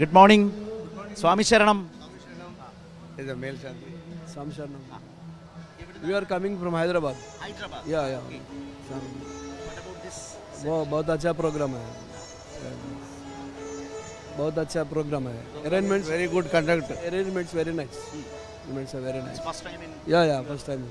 Good morning സ്വാമി ശരണം is a male Shanti. Sam Sharnam. We are coming from Hyderabad. Yeah, yeah. Sam- वो बहुत अच्छा program है बहुत अच्छा प्रोग्राम है arrangements Very good conduct. Arrangements very nice arrangements are very nice yeah yeah first time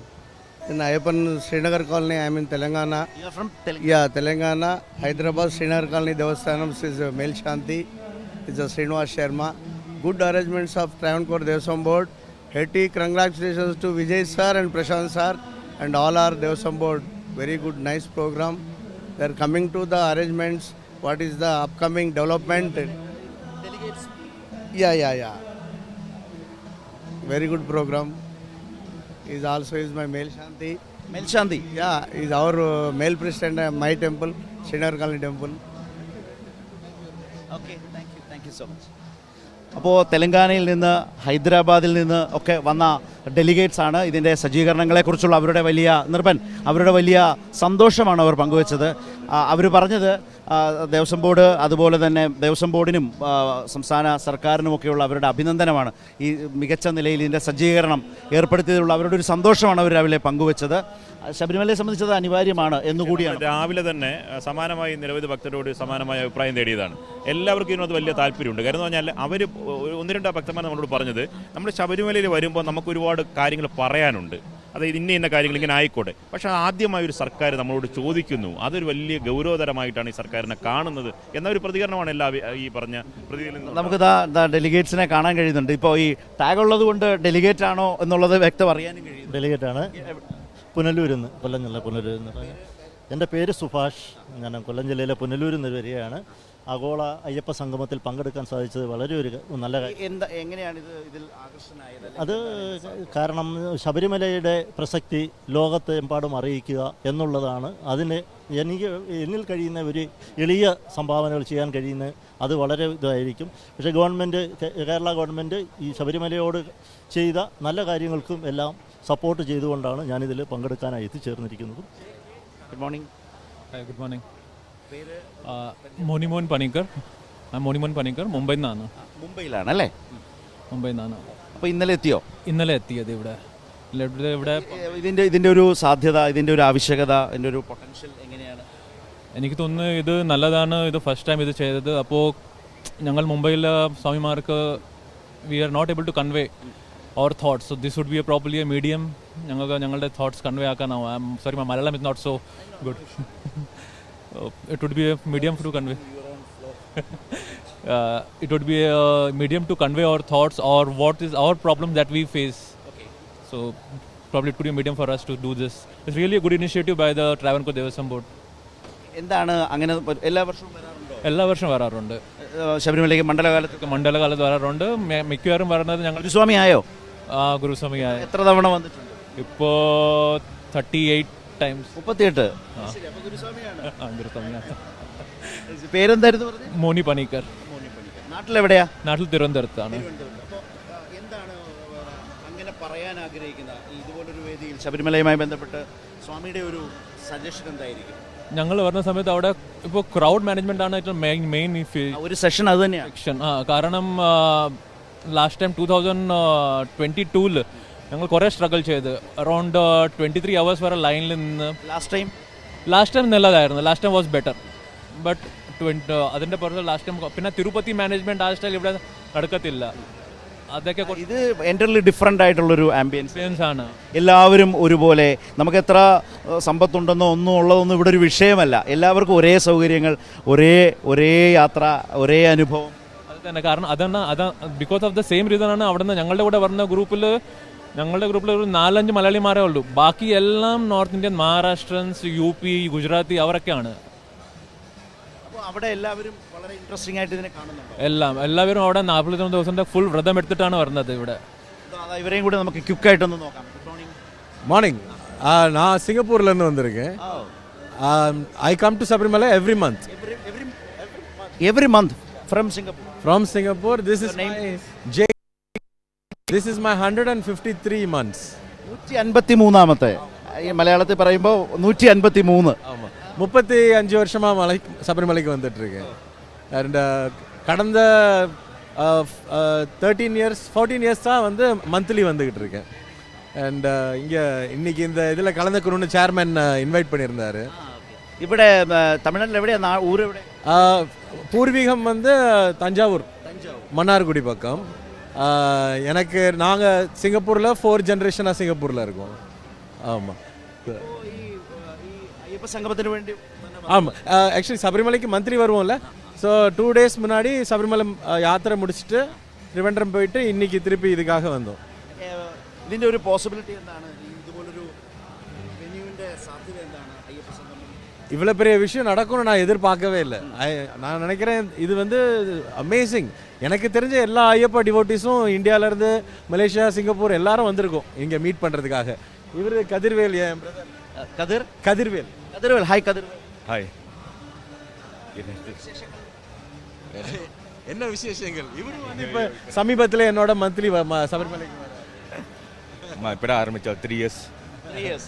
In Ayappan Srinagar colony, I am in Telangana. From Yeah, Telangana, Hyderabad Srinagar colony Devasthanam is a male Shanti. It's Mr. Srinivas Sharma. Good arrangements of Travancore Devasam Board. Hearty congratulations to Vijay sir and Prashant sir and all our Devasam Board. Very good, nice program. They are coming to the arrangements. What is the upcoming development? Delegates. Yeah, yeah, yeah. Very good program. Is also is my male Shanti. Male Shanti. Yeah, is our uh, male president at my temple, Senior Colony Temple. So much അപ്പോൾ തെലങ്കാനയിൽ നിന്ന് ഹൈദരാബാദിൽ നിന്ന് ഒക്കെ വന്ന delegates ആണ് ഇതിന്റെ സജ്ജീകരണങ്ങളെക്കുറിച്ചുള്ള അവരുടെ വലിയ നിർഭൻ അവരുടെ വലിയ സന്തോഷമാണ് അവർ പങ്കുവച്ചത്. അവർ പറഞ്ഞത് ദേവസ്വം ബോർഡ് അതുപോലെ തന്നെ ദേവസ്വം ബോർഡിനും സംസ്ഥാന സർക്കാരിനുമൊക്കെയുള്ള അവരുടെ അഭിനന്ദനമാണ്. ഈ മികച്ച നിലയിൽ ഇതിന്റെ സജ്ജീകരണം ഏർപ്പെടുത്തിയതിലുള്ള അവരുടെ ഒരു സന്തോഷമാണ് അവർ രാവിലെ പങ്കുവച്ചത്. ശബരിമലയെ സംബന്ധിച്ചത് അനിവാര്യമാണ് എന്നുകൂടിയാണ്. രാവിലെ തന്നെ സമാനമായി നിരവധി ഭക്തരോട് സമാനമായ അഭിപ്രായം തേടിയതാണ്. എല്ലാവർക്കും ഇതിനോട് വലിയ താല്പര്യമുണ്ട്. കാരണം എന്ന് പറഞ്ഞാൽ അവർ ഒന്ന് രണ്ട് ഭക്തന്മാർ നമ്മളോട് പറഞ്ഞത് നമ്മൾ ശബരിമലയിൽ വരുമ്പോൾ നമുക്ക് ഒരുപാട് കാര്യങ്ങൾ പറയാനുണ്ട്. അതായത് ഇന്ന ഇന്ന കാര്യങ്ങൾ ഇങ്ങനെ ആയിക്കോട്ടെ. പക്ഷേ ആദ്യമായി ഒരു സർക്കാർ നമ്മളോട് ചോദിക്കുന്നു. അതൊരു വലിയ ഗൗരവതരമായിട്ടാണ് ഈ സർക്കാരിനെ കാണുന്നത് എന്ന ഒരു പ്രതികരണമാണ് എല്ലാ ഈ പറഞ്ഞ നമുക്ക് ഡെലിഗേറ്റ്സിനെ കാണാൻ കഴിയുന്നുണ്ട്. ഇപ്പോൾ ഈ ടാഗ് ഉള്ളത് കൊണ്ട് ഡെലിഗേറ്റ് ആണോ എന്നുള്ളത് വ്യക്തം അറിയാനും കഴിയും. ഡെലിഗേറ്റ് ആണ് പുനലൂരിൽ നിന്ന് കൊല്ലം ജില്ല പുനലൂരിൽ നിന്ന് എന്റെ പേര് സുഭാഷ്. ഞാൻ കൊല്ലം ജില്ലയിലെ പുനലൂരിൽ നിന്ന് വരികയാണ്. ആഗോള അയ്യപ്പ സംഗമത്തിൽ പങ്കെടുക്കാൻ സാധിച്ചത് വളരെ ഒരു നല്ല കാര്യം. എന്താ എങ്ങനെയാണ് ഇത് ഇതിൽ അത് കാരണം ശബരിമലയുടെ പ്രസക്തി ലോകത്തെമ്പാടും അറിയിക്കുക എന്നുള്ളതാണ്. അതിന് എനിക്ക് എന്നിൽ കഴിയുന്ന ഒരു എളിയ സംഭാവനകൾ ചെയ്യാൻ കഴിയുന്ന അത് വളരെ ഇതായിരിക്കും. പക്ഷേ ഗവൺമെന്റ് കേരള ഗവൺമെന്റ് ഈ ശബരിമലയോട് ചെയ്ത നല്ല കാര്യങ്ങൾക്കും എല്ലാം സപ്പോർട്ട് ചെയ്തുകൊണ്ടാണ് ഞാനിതിൽ പങ്കെടുക്കാനായി എത്തിച്ചേർന്നിരിക്കുന്നത്. Good morning good good morning. Uh, Monimon Panicker. ആ മോനിമോൻ പണിക്കർ മുംബൈയിൽ നിന്നാണ്. മുംബൈയിലാണ് അല്ലേ മുംബൈയിൽ നിന്നാണ്. അപ്പോൾ ഇന്നലെ എത്തിയോ? ഇന്നലെ എത്തിയത് ഇവിടെ. ഇവിടെ ഇതിന്റെ ഇതിന്റെ ഒരു സാധ്യത ഇതിന്റെ ഒരു ആവശ്യകത ഇതിന്റെ ഒരു പൊട്ടൻഷ്യൽ എങ്ങനെയാണ്? എനിക്ക് തോന്നുന്നു ഇത് നല്ലതാണ്. ഇത് ഫസ്റ്റ് ടൈം ഇത് ചെയ്തത്. അപ്പോൾ ഞങ്ങൾ മുംബൈയിലെ സ്വാമിമാർക്ക് we are not able to convey our thoughts so this would be a properly a medium ഞങ്ങൾക്ക് ഞങ്ങളുടെ thoughts convey ആക്കാനാവും. Sorry Malayalam is not so good it would be a medium to convey. uh, it would be a medium to convey our thoughts or what is our problem that we face. Okay. So probably it could be a medium for us to do this. It's really a good initiative by the Travancore Devasam Board. എന്താണ് അങ്ങനെ എല്ലാ വർഷവും വരാറുണ്ടോ എല്ലാ വർഷവും വരാറുണ്ട് ശബരിമലയ്ക്ക് മണ്ഡലകാലത്ത് മണ്ഡലകാലത്ത് വരാറുണ്ട് മിക്കവാറും വരുന്നത് ഞങ്ങൾ ഗുരുസ്വാമി ആയോ ആ ഗുരുസ്വാമിയായ എത്ര തവണ വന്നിട്ടുണ്ട് ഇപ്പോൾ തേർട്ടി എയ്റ്റ് ടൈംസ് മുപ്പത്തിയെട്ട്. പേരെന്തായിരുന്നു മോനി പണിക്കർ. നാട്ടിലെവിടെയാ? നാട്ടിൽ തിരുവനന്തപുരത്താണ്. അങ്ങനെ പറയാൻ ആഗ്രഹിക്കുന്ന ഇതുപോലൊരു വേദിയിൽ ശബരിമലയുമായി ബന്ധപ്പെട്ട് സ്വാമിയുടെ ഒരു സജഷൻ എന്തായിരിക്കും? ഞങ്ങൾ വരുന്ന സമയത്ത് അവിടെ ഇപ്പോൾ ക്രൗഡ് മാനേജ്മെന്റ് ആണ് ഏറ്റവും മെയിൻ മെയിൻ ഒരു സെഷൻ അത് തന്നെയാണ് സെക്ഷൻ ആ കാരണം last time two thousand twenty ടൂവിൽ ഞങ്ങൾ കുറേ സ്ട്രഗിൾ ചെയ്ത്. അറൗണ്ട് ട്വന്റി ത്രീ അവേഴ്സ് വരെ ലൈനിൽ നിന്ന് ലാസ്റ്റ് ടൈം ലാസ്റ്റ് ടൈം നല്ലതായിരുന്നു. Last time was better but twenty അതിന്റെ പുറത്ത് ലാസ്റ്റ് ടൈം പിന്നെ തിരുപ്പതി മാനേജ്മെന്റ് ആ സ്റ്റൈൽ ഇവിടെ നടക്കത്തില്ല. അതൊക്കെ ഇത് എന്റർലി ഡിഫറെന്റ് ആയിട്ടുള്ളൊരു ആംബിയൻസ് ആണ്. എല്ലാവരും ഒരുപോലെ നമുക്ക് എത്ര ഏഹ്, സമ്പത്തുണ്ടെന്നോ ഒന്നും ഉള്ളതൊന്നും ഇവിടെ ഒരു വിഷയമല്ല. എല്ലാവർക്കും ഒരേ സൗകര്യങ്ങൾ ഒരേ ഒരേ യാത്ര ഒരേ അനുഭവം. അത് തന്നെ. കാരണം അതാണ് അതാ because of the same reason ആണ് അവിടുന്ന് ഞങ്ങളുടെ കൂടെ വരുന്ന ഗ്രൂപ്പിൽ ഞങ്ങളുടെ ഗ്രൂപ്പിൽ ഒരു നാലഞ്ച് മലയാളിമാരേ ഉള്ളൂ ബാക്കി എല്ലാം north Indian Maharashtrians U P Gujarati അവരൊക്കെയാണ് അപ്പോൾ അവിടെ എല്ലാവരും വളരെ ഇൻട്രസ്റ്റിംഗ് ആയിട്ട് ഇതിനെ കാണുന്നുണ്ടോ എല്ലാം എല്ലാവരും അവിടെ നാൽപ്പത്തൊന്ന് ദിവസത്തെ ഫുൾ വ്രതം എടുത്തിട്ടാണ് വരുന്നത് ഇവിടെ ഇതാ, അതാ ഇവരെയും കൂടെ നമുക്ക് ക്വിക്കായിട്ടൊന്ന് നോക്കാം ഗുഡ് മോർണിംഗ് மார்னிங் நான் சிங்கப்பூர்லேருந்து வந்திருக்கேன் I come to Sabarimala every month every month from Singapore from Singapore this is J this is my hundred and fifty three months നൂറ്റി അൻപത്തി മൂന്നാമത്തെ ഈ മലയാളത്തിൽ പറയുമ്പോൾ നൂറ്റി അൻപത്തി മൂന്ന് ஆமாம் முப்பத்தி அஞ்சு வருஷமாக மலை சபரிமலைக்கு வந்துட்டுருக்கேன் அண்ட் கடந்த தேர்ட்டீன் இயர்ஸ் ஃபோர்டீன் இயர்ஸ் தான் வந்து மந்த்லி வந்துக்கிட்டு இருக்கேன் அண்ட் இங்கே இன்னைக்கு இந்த இதில் கலந்துக்கணும்னு சேர்மேன் இன்வைட் பண்ணியிருந்தாரு ഇവിടെ ആ, തമിഴ്നാട്ടിൽ എവിടെയാ നാ- ഊര് എവിടെ Uh, பூர்வீகம் வந்து தஞ்சாவூர் மன்னார்குடி பக்கம் Uh, எனக்கு நாங்கள் சிங்கப்பூரில் ஃபோர் ஜென்ரேஷனாக சிங்கப்பூரில் இருக்கோம் ஆமாம் ഈ അയ്യപ്പ സംഗമത്തിന് വേണ്ടി ஆமாம் ஆக்சுவலி சபரிமலைக்கு மந்த்லி வருவோம்ல ஸோ டூ டேஸ் முன்னாடி சபரிமலை uh, யாத்திரை முடிச்சுட்டு ത്രിവേണ്ടരം പോയിട്ട് இன்னைக்கு திருப்பி இதுக்காக வந்தோம் ഏ, ഇതിന്റെ ഒരു പോസിബിലിറ്റി എന്താണ് இவ்வளோ பெரிய விஷயம் நடக்கும்னு நான் எதிர்பார்க்கவே இல்லை. நான் நினைக்கிறேன் இது வந்து அமேசிங் எனக்கு தெரிஞ்ச எல்லா ஐயப்பா டிவோட்டிஸும் இந்தியாவிலேருந்து மலேசியா சிங்கப்பூர் எல்லாரும் வந்திருக்கோம் இங்கே மீட் பண்ணுறதுக்காக இவர் கதிர்வேல் என் கதிர்? கதிர்வேல். கதிர்வேல். ஹாய் கதிர் ஹாய் என்ன விசேஷங்கள்? இவர் வந்து இப்போ சமீபத்தில் என்னோட மந்த்லி சபரிமலைக்கு இப்போ ஆரம்பித்தோம் three years three years